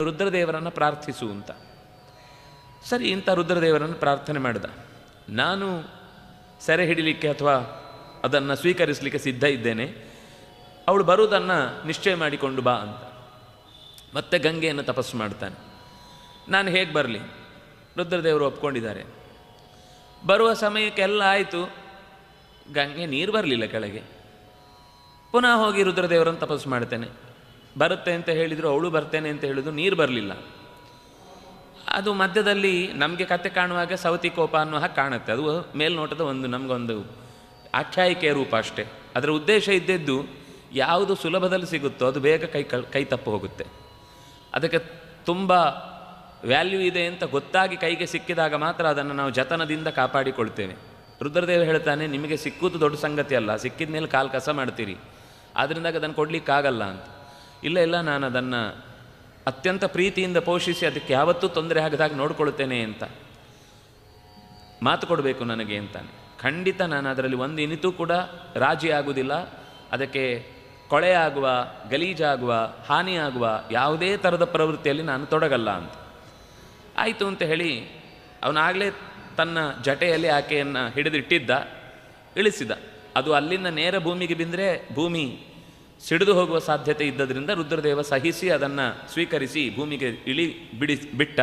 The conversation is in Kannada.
ರುದ್ರದೇವರನ್ನು ಪ್ರಾರ್ಥಿಸು ಅಂತ. ಸರಿ, ಇಂಥ ರುದ್ರದೇವರನ್ನು ಪ್ರಾರ್ಥನೆ ಮಾಡಿದ. ನಾನು ಸೆರೆ ಹಿಡಿಲಿಕ್ಕೆ ಅಥವಾ ಅದನ್ನು ಸ್ವೀಕರಿಸಲಿಕ್ಕೆ ಸಿದ್ಧ ಇದ್ದೇನೆ. ಅವಳು ಬರುವುದನ್ನು ನಿಶ್ಚಯ ಮಾಡಿಕೊಂಡು ಬಾ ಅಂತ. ಮತ್ತೆ ಗಂಗೆಯನ್ನು ತಪಸ್ಸು ಮಾಡ್ತಾನೆ. ನಾನು ಹೇಗೆ ಬರಲಿ? ರುದ್ರದೇವರು ಒಪ್ಕೊಂಡಿದ್ದಾರೆ. ಬರುವ ಸಮಯಕ್ಕೆಲ್ಲ ಆಯಿತು. ಗಂಗೆ ನೀರು ಬರಲಿಲ್ಲ ಕೆಳಗೆ. ಪುನಃ ಹೋಗಿ ರುದ್ರದೇವರನ್ನು ತಪಸ್ಸು ಮಾಡ್ತೇನೆ. ಬರುತ್ತೆ ಅಂತ ಹೇಳಿದರು, ಅವಳು ಬರ್ತೇನೆ ಅಂತ ಹೇಳಿದ್ರು, ನೀರು ಬರಲಿಲ್ಲ. ಅದು ಮಧ್ಯದಲ್ಲಿ ನಮಗೆ ಕತೆ ಕಾಣುವಾಗ ಸೌತಿ ಕೋಪ ಅನ್ನೋ ಹಾಗೆ ಕಾಣುತ್ತೆ. ಅದು ಮೇಲ್ನೋಟದ ಒಂದು, ನಮಗೊಂದು ಆಖ್ಯಾಯಿಕೆಯ ರೂಪ ಅಷ್ಟೇ. ಅದರ ಉದ್ದೇಶ ಇದ್ದದ್ದು ಯಾವುದು ಸುಲಭದಲ್ಲಿ ಸಿಗುತ್ತೋ ಅದು ಬೇಗ ಕೈ ಕೈ ತಪ್ಪು ಹೋಗುತ್ತೆ. ಅದಕ್ಕೆ ತುಂಬ ವ್ಯಾಲ್ಯೂ ಇದೆ ಅಂತ ಗೊತ್ತಾಗಿ ಕೈಗೆ ಸಿಕ್ಕಿದಾಗ ಮಾತ್ರ ಅದನ್ನು ನಾವು ಜತನದಿಂದ ಕಾಪಾಡಿಕೊಳ್ತೇವೆ. ರುದ್ರದೇವ ಹೇಳ್ತಾನೆ, ನಿಮಗೆ ಸಿಕ್ಕುವುದು ದೊಡ್ಡ ಸಂಗತಿ ಅಲ್ಲ. ಸಿಕ್ಕಿದ ಮೇಲೆ ಕಾಲು ಕಸ ಮಾಡ್ತೀರಿ. ಆದ್ದರಿಂದ ಅದನ್ನು ಕೊಡಲಿಕ್ಕಾಗಲ್ಲ ಅಂತ. ಇಲ್ಲ ಇಲ್ಲ, ನಾನು ಅದನ್ನು ಅತ್ಯಂತ ಪ್ರೀತಿಯಿಂದ ಪೋಷಿಸಿ ಅದಕ್ಕೆ ಯಾವತ್ತೂ ತೊಂದರೆ ಆಗದಾಗ ನೋಡ್ಕೊಳ್ತೇನೆ ಅಂತ. ಮಾತು ಕೊಡಬೇಕು ನನಗೆ ಅಂತಾನೆ. ಖಂಡಿತ ನಾನು ಅದರಲ್ಲಿ ಒಂದು ಇನಿತೂ ಕೂಡ ರಾಜಿ ಆಗುವುದಿಲ್ಲ ಅದಕ್ಕೆ ಕೊಳೆ ಆಗುವ ಗಲೀಜಾಗುವ ಹಾನಿಯಾಗುವ ಯಾವುದೇ ಥರದ ಪ್ರವೃತ್ತಿಯಲ್ಲಿ ನಾನು ತೊಡಗಲ್ಲ ಅಂತ. ಆಯಿತು ಅಂತ ಹೇಳಿ ಅವನಾಗಲೇ ತನ್ನ ಜಟೆಯಲ್ಲಿ ಆಕೆಯನ್ನು ಹಿಡಿದಿಟ್ಟಿದ್ದ, ಇಳಿಸಿದ. ಅದು ಅಲ್ಲಿಂದ ನೇರ ಭೂಮಿಗೆ ಬಿದ್ದರೆ ಭೂಮಿ ಸಿಡಿದು ಹೋಗುವ ಸಾಧ್ಯತೆ ಇದ್ದದರಿಂದ ರುದ್ರದೇವ ಸಹಿಸಿ ಅದನ್ನು ಸ್ವೀಕರಿಸಿ ಭೂಮಿಗೆ ಇಳಿ ಬಿಡಿಸಿ ಬಿಟ್ಟ.